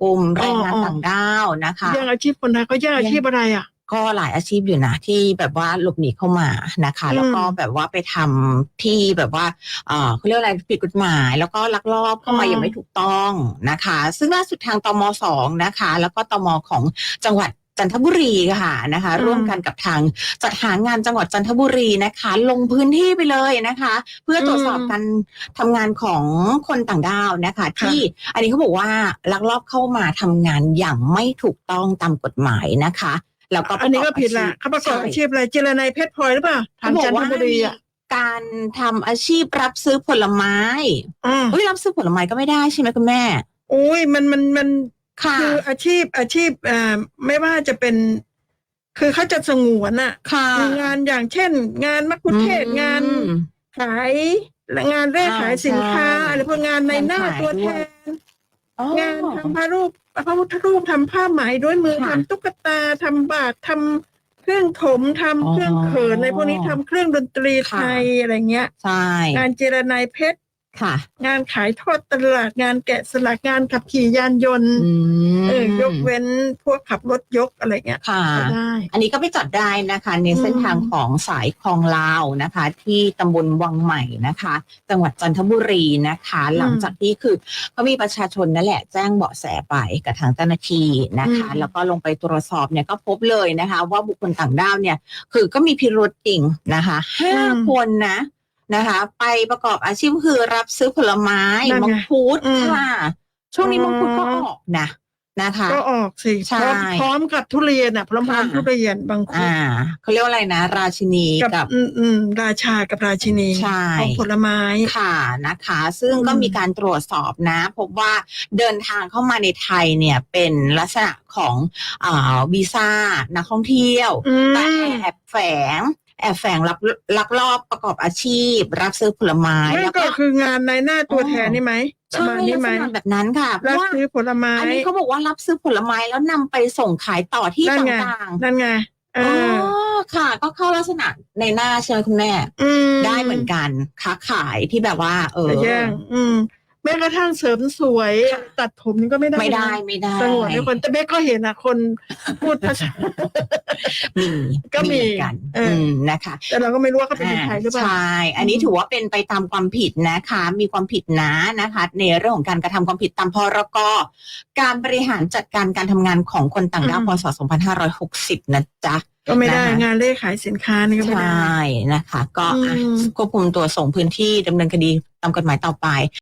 กลุ่มแรอ๋องงานอ๋อต่างด้าวนะคะแย่งอาชีพคนไทยเขาแย่งอาชีพอะไรอะก็หลายอาชีพอยู่นะที่แบบว่าหลบหนีเข้ามานะคะอืมแล้วก็แบบว่าไปทำที่แบบว่าเออเขาเรียกอะไรผิดกฎหมาย แล้วก็ลักลอบเข้ามาอ๋ออย่างไม่ถูกต้องนะคะ ซึ่งล่าสุดทางตมสองนะคะ แล้วก็ตมของจังหวัด จันทบุรีค่ะนะคะ ร่วมกันกับทางจัดหางานจังหวัดจันทบุรีนะคะ ลงพื้นที่ไปเลยนะคะ เพื่อตรวจสอบการทำงานของคนต่างด้าวนะคะ ที่อันนี้เขาบอกว่าลักลอบเข้ามาทำงานอย่างไม่ถูกต้องตามกฎหมายนะคะแล้วก็อันนี้ก็ผิดละปเขาประระกกออบบอาอาชีชีพพอะไรเจรนายเพชรพลอยหรือเปล่าใช่ทางจันทบุรีอะการทำอาชีพรับซื้อผลไม้อืมเฮ้ยรับซื้อผลไม้ก็ไม่ได้ใช่ไหมคุณแม่โอ้ยมันมันมัน ค่ะ คืออาชีพอาชีพอ่าไม่ว่าจะเป็น คือเขาจะสงวนอะค่ะมีงานอย่างเช่น งานมักคุเทศก์งานอืม ขายและงานเร่ขายสินค้าใช่อะไรพวกงานในหน้างานขายตัวแทด้วย น อ๋อ งานทำพระรูปพระพุทธรูปทำผ้าไหมด้วยมือค่ะทำตุ๊กตาทำบาตรทำเครื่องถมทำอ๋อเครื่องเขินอะไรพวกนี้ทำเครื่องดนตรีไทยอะไรเงี้ย ใช่ งานเจรนายเพชร ค่ะ งานขายทอดตลาดงานแกะสลักงานขับขี่ยานยนต์อืมเออยกเว้นพวกขับรถยกอะไรเงี้ยค่ะก็ได้ อันนี้ก็ไปจัดได้นะคะ ในเส้นทางอืมของสายคลองลาวนะคะ ที่ตำบลวังใหม่นะคะ จังหวัดจันทบุรีนะคะ หลังจากที่คือเขามีประชาชนนั่นแหละแจ้งเบาะแสไปกับทางเจ้าหน้าที่นะคะ แล้วก็ลงไปตรวจสอบเนี่ยก็พบเลยนะคะ ว่าบุคคลต่างด้าวเนี่ย คือก็มีพิรุธจริงนะคะห้าคนนะ นะคะ ไปประกอบอาชีพคือรับซื้อผลไม้นั่นไงมังคุดอืมค่ะ ช่วงนี้อ๋อมังคุดก็ออกนะนะคะ ก็ออกสิใช่พร้อมพร้อมกับทุเรียนอะพร้อมพร้อมค่ะ ทุเรียนบางคนอ่าเขาเรียกว่าอะไรนะ ราชินีกับกับ อืมอืมราชากับราชินีใช่ ของผลไม้ ค่ะนะคะ ซึ่งก็อืม มีการตรวจสอบนะ พบว่าเดินทางเข้ามาในไทยเนี่ยเป็นลักษณะของอ่าวีซ่านักท่องเที่ยว อืมแต่แอบแฝง แอบแฝงลักลักลอบประกอบอาชีพ รับซื้อผลไม้นั่นแล้วก็ก็ คืองานในหน้าตัวแทนนี่ไหมประใช่มาณนี้ลักไหมษณะแบบนั้นค่ะเพรับราะว่าซื้อผลไม้อันนี้เขาบอกว่ารับซื้อผลไม้แล้วนำไปส่งขายต่อที่นั่นไงต่างนั่นไงเอๆอ๋ออค่ะ ก็เข้าลักษณะในหน้าใช่ไหมคุณแม่อืมได้เหมือนกันค้าขายที่แบบว่า เออจะแย่งอืมแม้กระทั่งเสริมสวย ค่ะตัดผมนี่ก็ไม่ได้ไม่ได้นะไม่ได้ สงวนให้คนแต่เบ๊กก็เห็นอะคนพูดภาษา มีก็มีเหอนกันเอออือืมนะคะแต่เราก็ไม่รู้ว่าเขาเป็นคนไทยหรือเปล่า ใช่อันนี้อืม ถือว่าเป็นไปตามความผิดนะคะ มีความผิดนะนะคะ ในเรื่องของการกระทำความผิดตามพรกการบริหารจัดการการทำงานของคนต่างด้าวอืมพศ 2560 นะจ๊ะ ก็ไม่ได้นะคะ งานเล่ขายสินค้านี่ก็ใชไม่ได้่นะคะ ก็อะอืม ควบคุมตัวส่งพื้นที่ดำเนินคดีตามกฎหมายต่อไป